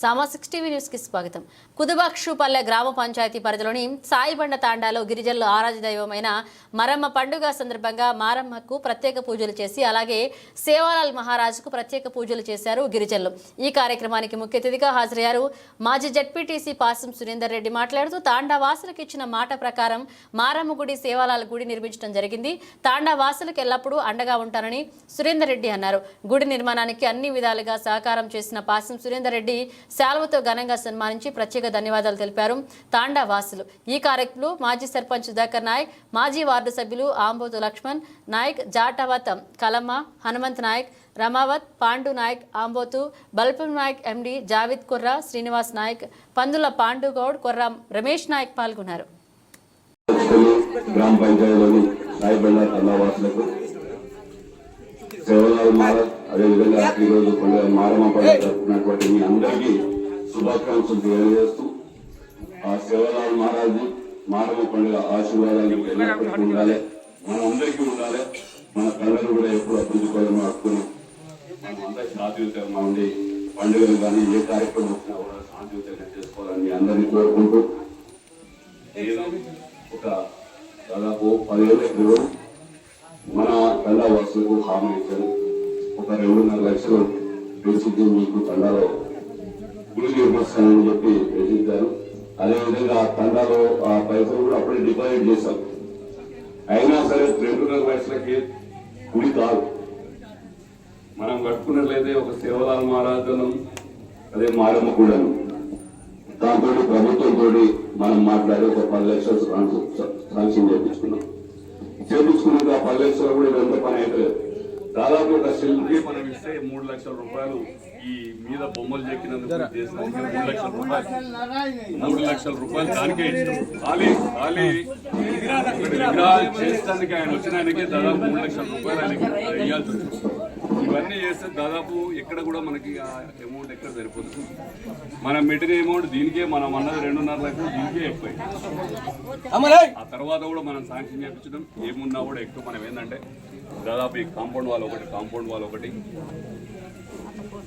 సామా six TV న్యూస్కి స్వాగతం. కుదుబాక్షుపల్లె గ్రామ పంచాయతీ పరిధిలోని సాయిబండ తాండాలో గిరిజనుల ఆరాధ దైవమైన మరమ్మ పండుగ సందర్భంగా మారమ్మకు ప్రత్యేక పూజలు చేసి అలాగే సేవాలాల్ మహారాజుకు ప్రత్యేక పూజలు చేశారు గిరిజనులు. ఈ కార్యక్రమానికి ముఖ్య అతిథిగా హాజరయ్యారు మాజీ జడ్పీటీసీ పాసం సురేందర్ రెడ్డి మాట్లాడుతూ తాండా వాసులకు ఇచ్చిన మాట ప్రకారం మారమ్మ గుడి సేవాలాల్ గుడి నిర్మించడం జరిగింది. తాండా వాసులకు ఎల్లప్పుడూ అండగా ఉంటానని సురేందర్ రెడ్డి అన్నారు. గుడి నిర్మాణానికి అన్ని విధాలుగా సహకారం చేసిన పాసం సురేందర్ రెడ్డి శాలువతో ఘనంగా సన్మానించి ప్రత్యేక ధన్యవాదాలు తెలిపారు తాండా వాసులు ఈ కార్యక్రమంలో మాజీ సర్పంచ్ సుధాకర్ నాయక్ మాజీ వార్డు సభ్యులు ఆంబోతు లక్ష్మణ్ నాయక్ జాటవత్ కలమ్మ హనుమంత్ నాయక్ రమావత్ పాండు నాయక్ ఆంబోతు బల్పం నాయక్ ఎండి జావిద్ కుర్రా శ్రీనివాస్ నాయక్ పందుల పాండుగౌడ్ కొర్రా రమేష్ నాయక్ పాల్గొన్నారు. గ్రామ పంచాయతీలోని సాయిబండ కళావాసులకు సేవలాల్ మారత్ అదేవిధంగా ఈరోజు పండుగ మారమ్మ పండుగ జరుపుకున్నటువంటి మీ అందరికీ శుభాకాంక్షలు తెలియజేస్తూ ఆ సేవలాల్ మహారాజ్ మారమ్మ పండుగ ఆశీర్వాదాలు మీకు ఉండాలి. మన అందరికీ ఉండాలి. మన కళ్ళను కూడా ఎప్పుడు అభివృద్ధి కోసం హక్కుని మనం అందరి శాంతియుతంగా ఉండి పండుగలు కానీ ఏ కార్యక్రమం వచ్చినా కూడా శాంతియుతంగా చేసుకోవాలని అందరినీ కోరుకుంటూ నేను ఒక దాదాపు పదివేల మన తండా వాసులకు హామీ ఇచ్చాను. ఒక రెండున్నర లక్షలు పెంచింది మీకు తండాలో గుడి నిర్మిస్తానని చెప్పి పెంచారు అదేవిధంగా ఆ తండాలో ఆ పైసలు కూడా అప్పుడే డిపాజిట్ చేశాం అయినా సరే రెండున్నర లక్షలకి గుడి కాదు. మనం కట్టుకున్నట్లయితే ఒక సేవలాల మహారాజును అదే మారమ్మ కూడాను దాంతో ప్రభుత్వంతో మనం మాట్లాడి ఒక పది లక్షలు శాంక్షన్ చేయించుకున్నాం. చేయించుకున్నాక ఆ పది లక్షలు కూడా ఇదంతా పని అయితే దాదాపు ఒక సెల్కి మనం ఇస్తే మూడు లక్షల రూపాయలు ఈ మీద బొమ్మలు చెక్కినందుకు చేసినందుకు మూడు లక్షల రూపాయలు. మూడు లక్షల రూపాయలు దానికే ఇష్టం ఖాళీ ఖాళీ. విగ్రహాలు చేసేందుకు ఆయన వచ్చిన ఆయనకి దాదాపు మూడు లక్షల రూపాయలు ఆయనకి ఇవ్వాల్సి వచ్చింది. ఇవన్నీ చేస్తే దాదాపు ఎక్కడ కూడా మనకి ఆ అమౌంట్ ఎక్కడ సరిపోతుంది మనం పెట్టిన అమౌంట్ దీనికే మనం అన్నది రెండున్నర లక్షలు దీనికే ఎక్కువ ఆ తర్వాత కూడా మనం శాంక్షన్ చేయించడం ఏమున్నా కూడా ఎక్కువ మనం ఏంటంటే దాదాపు ఈ కాంపౌండ్ వాల్ ఒకటి కాంపౌండ్ వాల్ ఒకటి.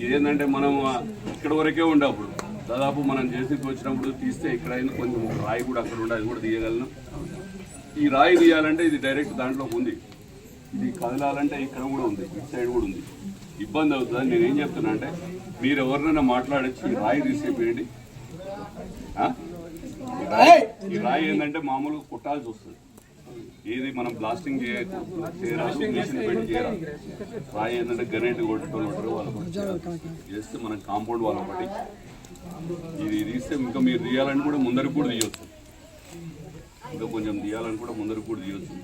ఇదేంటంటే మనం ఇక్కడ వరకే ఉండే అప్పుడు. దాదాపు మనం చేసి వచ్చినప్పుడు తీస్తే ఇక్కడ కొంచెం రాయి కూడా అక్కడ ఉండే అది కూడా తీయగలను. ఈ రాయి తీయాలంటే ఇది డైరెక్ట్ దాంట్లో ఉంది. ఇది కదలాలంటే ఇక్కడ కూడా ఉంది ఇటు సైడ్ కూడా ఉంది. ఇబ్బంది అవుతుంది? నేను ఏం చెప్తున్నా అంటే మీరు ఎవరినైనా మాట్లాడచ్చు ఈ రాయి తీసేపోయండి. ఆ? ఈ రాయి ఈ రాయి ఏంటంటే మామూలుగా కుట్టాల్సి వస్తుంది. ఏది మనం బ్లాస్టింగ్ చేయరాదు రాయి ఏంటంటే వాళ్ళు కూడా చేయాలి. చేస్తే మనం కాంపౌండ్ వాళ్ళు ఒకటి ఇది తీస్తే ఇంకా మీరు తీయాలని కూడా ముందరికి కూడా తీయొచ్చు. ఇంకా కొంచెం తీయాలని కూడా ముందరికి కూడా తీయొచ్చు.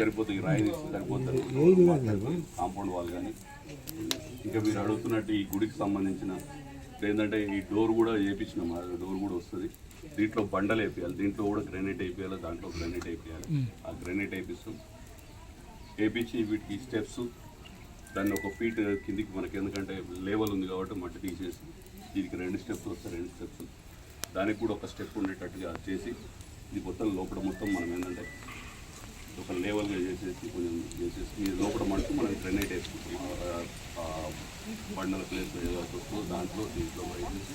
సరిపోతుంది రాయి కాంపౌండ్ వాళ్ళు కానీ. ఇంకా మీరు అడుగుతున్నట్టు ఈ గుడికి సంబంధించిన ఏంటంటే ఈ డోర్ కూడా చేయించినాం ఆ డోర్ కూడా వస్తుంది. దీంట్లో బండలు వేపియాలి. దీంట్లో కూడా గ్రానైట్ వేపియాలి. దాంట్లో గ్రానైట్ వేపియాలి. ఆ గ్రానైట్ వేపిస్తాం. వేపించి వీటికి స్టెప్స్ దాన్ని ఒక ఫీట్ కిందికి మనకి ఎందుకంటే లేవల్ ఉంది కాబట్టి మట్టి తీసేసి దీనికి రెండు స్టెప్స్ వస్తాయి రెండు స్టెప్స్. దానికి కూడా ఒక స్టెప్ ఉండేటట్టుగా చేసి ఇది మొత్తం లోపల మొత్తం మనం ఏంటంటే ఒక లేవల్గా చేసేసి కొంచెం చేసేసి లోపల మటుకు మనం గ్రెనైట్ వేసుకుంటాం. ఆ- ప్లేస్లో బండల వస్తుందో దాంట్లో దీంట్లో వేసేసి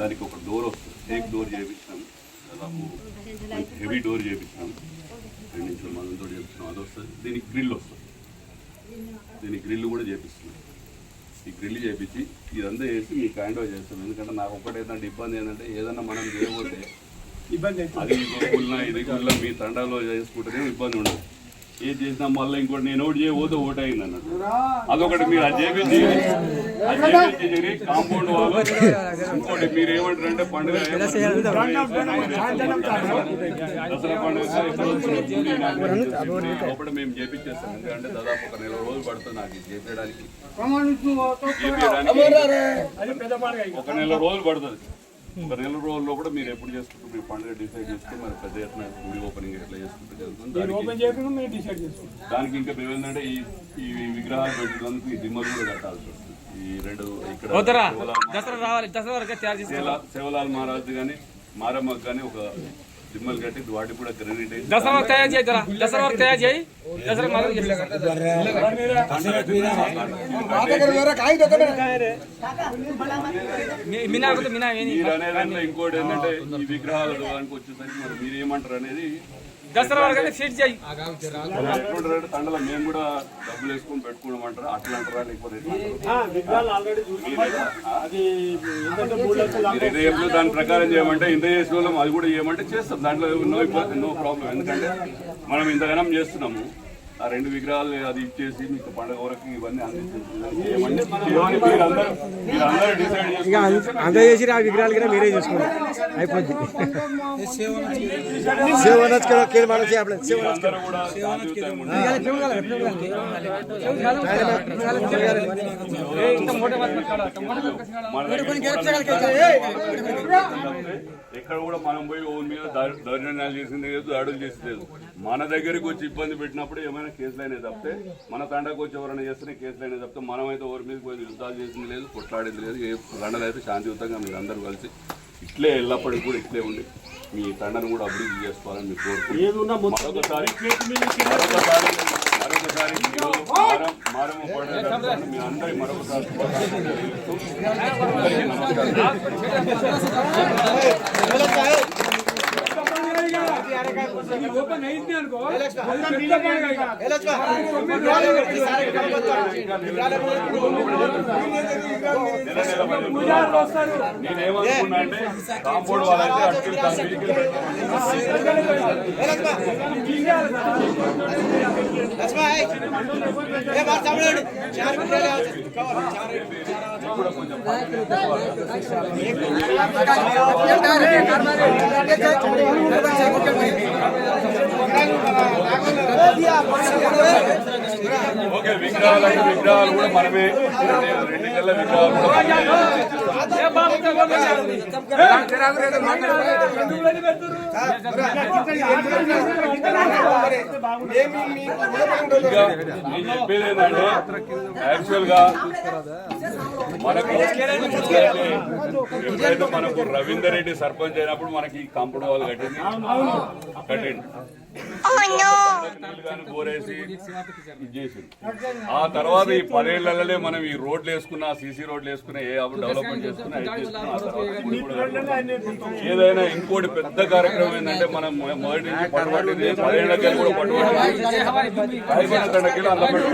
దానికి ఒక డోర్ వస్తుంది. టేక్ డోర్ చేయించినాం. దాదాపు హెవీ డోర్ చేయించినాం. రెండు ఇంచుల మందంతో చేయించినాం. అది వస్తుంది. దీనికి గ్రిల్ వస్తుంది. దీనికి గ్రిల్ కూడా చేపిస్తున్నాం. ఈ గ్రిల్ చేపించి ఇదంతా చేసి మీకు హ్యాండ్ ఓవర్ చేస్తాం. ఎందుకంటే నాకు ఒకటి ఏంటంటే ఇబ్బంది ఏంటంటే ఏదన్నా మనం చేయబోతే అది గుళ్ళ ఇది గుళ్ళ మీ తండాలో చేసుకుంటేనే ఇబ్బంది ఉండదు. ఏది చేసినా మళ్ళీ ఇంకోటి నేను ఒకటి చేయబోతే ఓటు అయింది అన్నట్టు. అదొకటి మీరు అది చేపించి అది చేపించి కాంపౌండ్ వాళ్ళు ఇంకోటి మీరు ఏమంటారు? అంటే పండుగ దసరా పండుగ లోపల మేము చేపించేస్తాం ఎందుకంటే దాదాపు ఒక నెల రోజులు పడుతుంది నాకు ఇది చేపించడానికి చేపించడానికి ఒక నెల రోజులు పడుతుంది. నెల రోజుల్లో కూడా మీరు ఎప్పుడు చేసుకుంటారు? మీ పండుగ డిసైడ్ చేసుకుని మరి పెద్ద ఎత్తున గుడి ఓపెనింగ్ ఎట్లా చేసుకుంటే జరుగుతుంది? దానికి- దానికి ఇంకా మేము ఏంటంటే ఈ ఈ విగ్రహాలు పెట్టినందుకు ఈ దిమ్మలు కూడా కట్టాల్సి వస్తుంది. ఈ రెండు ఇక్కడ శివలాల్ మహారాజు కానీ మారమ్మకు కానీ ఒక దిమ్మలు కట్టి వాటికి కూడా క్రెడిట్ వేసి దసరా వరకు తయారు చేయి జరా. దసరా వరకు తయారు చేయి. దసరా మొదలు చేసేస్తాం. మీ- మినా మినా మీరు దాంట్లో ఇంకోటి ఏంటంటే ఈ విగ్రహాల దానికి వచ్చేసరికి మరి మీరు ఏమంటారు అనేది దసరా వరకు ఫిట్ చేయి. తండలో మేము కూడా డబ్బులు వేసుకొని పెట్టుకోమంటారా? అట్లా అంటారా? లేకపోతే దాని ప్రకారం చేయమంటే ఇంత చేసిన వాళ్ళం అది కూడా చేయమంటే చేస్తాం. దాంట్లో నో ఇబ్బంది నో ప్రాబ్లం ఎందుకంటే మనం ఇంతగానం చేస్తున్నాము. ఆ రెండు విగ్రహాలు అది ఇచ్చేసి మీకు పండుగ వరకు ఇవన్నీ అందించేసి చేయమంటే చేయమని మీరందరూ మీరందరూ డిసైడ్ చేసుకుని అంత చేసి ఆ విగ్రహాలు కూడా మీరే చూసుకోండి అయిపోద్ది సేవ నచ్చుకోవాలి మనం చేయాలి సేవ మీరందరూ కూడా శాంతియుతంగా ఉండాలి. ఇంత మోట పట్టుకోవాలి మన దగ్గర ఎక్కడ కూడా మనం పోయి ఓన్ మీద దా- దౌర్జన్యాలు చేసింది లేదు దాడులు చేసింది లేదు మన దగ్గరికి వచ్చి ఇబ్బంది పెట్టినప్పుడు ఏమైనా కేసులు అయినా తప్పితే మన తండకు వచ్చి ఎవరైనా చేస్తేనే కేసులు అయినా తప్పితే మనమైతే ఎవరి మీద పోయి యుద్ధాలు చేసింది లేదు కొట్లాడేది లేదు ఏ తండలు అయితే శాంతియుతంగా మీరు అందరూ కలిసి ఇట్లే ఎల్లప్పటికీ కూడా ఇట్లే ఉండి మీ తండను కూడా అభివృద్ధి చేసుకోవాలని మీకు కోరుకుంటున్నాను మరొకసారి మరొకసారి మారమ్మ పండుగ మీ అందరి మరొకసారి తెలియజేస్తూ అందరికీ నమస్కారం నేనేమనుకున్నా అంటే కాంపౌండ్ అటుకెళ్ళి ఓకే విగ్రహాలు విగ్రహాలు కూడా మనమే. రెండు నెలల విగ్రహాలు కూడా మనమే ఏంటంటే యాక్చువల్గా మనకు ఎప్పుడైతే మనకు రవీందర్ రెడ్డి సర్పంచ్ అయినప్పుడు మనకి కాంపౌండ్ వాళ్ళు కట్టింది కట్టింది ఆ తర్వాత ఈ పదేళ్ళలోనే మనం ఈ రోడ్లు వేసుకున్న సీసీ రోడ్లు వేసుకున్నా ఏ డెవలప్మెంట్ చేసుకున్నా కట్టింది. ఏదైనా ఇంకోటి పెద్ద కార్యక్రమం ఏంటంటే మనం మొదటి నుంచి పదేళ్ళకి కూడా తండకి అందులో